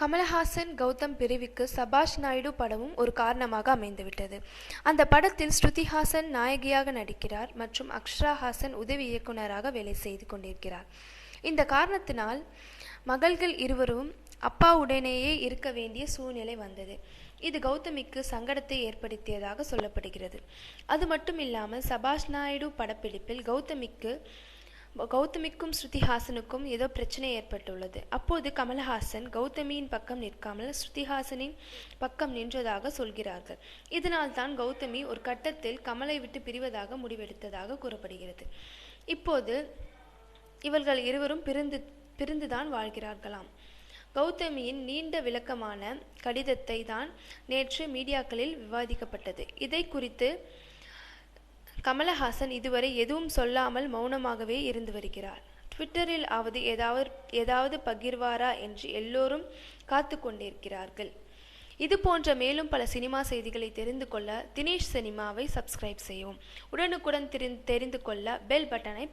கமலஹாசன் கௌதம் பிரிவுக்கு சபாஷ் நாயுடு படமும் ஒரு காரணமாக அமைந்துவிட்டது. அந்த படத்தில் ஸ்ருதி ஹாசன் நாயகியாக நடிக்கிறார் மற்றும் அக்ஷரா ஹாசன் உதவி இயக்குனராக வேலை செய்து கொண்டிருக்கிறார். இந்த காரணத்தினால் மகள்கள் இருவரும் அப்பாவுடனேயே இருக்க வேண்டிய சூழ்நிலை வந்தது. இது கௌதமிக்கு சங்கடத்தை ஏற்படுத்தியதாக சொல்லப்படுகிறது. அது மட்டும் இல்லாமல் சபாஷ் நாயுடு படப்பிடிப்பில் கௌதமிக்கு கௌதமிக்கும் ஸ்ருதிஹாசனுக்கும் ஏதோ பிரச்சனை ஏற்பட்டுள்ளது. அப்போது கமலஹாசன் கௌதமியின் பக்கம் நிற்காமல் ஸ்ருதிஹாசனின் பக்கம் நின்றதாக சொல்கிறார்கள். இதனால் தான் கௌதமி ஒரு கட்டத்தில் கமலை விட்டு பிரிவதாக முடிவெடுத்ததாக கூறப்படுகிறது. இப்போது இவர்கள் இருவரும் பிரிந்து பிரிந்துதான் வாழ்கிறார்களாம். கௌதமியின் நீண்ட விளக்கமான கடிதத்தை தான் நேற்று மீடியாக்களில் விவாதிக்கப்பட்டது. இதை குறித்து கமலஹாசன் இதுவரை எதுவும் சொல்லாமல் மௌனமாகவே இருந்து வருகிறார். ட்விட்டரில் ஆவது ஏதாவது ஏதாவது பகிர்வாரா என்று எல்லோரும் காத்து கொண்டிருக்கிறார்கள். இது போன்ற மேலும் பல சினிமா செய்திகளை தெரிந்து கொள்ள தினேஷ் சினிமாவை சப்ஸ்கிரைப் செய்யவும். உடனுக்குடன் தெரிந்து கொள்ள பெல் பட்டனை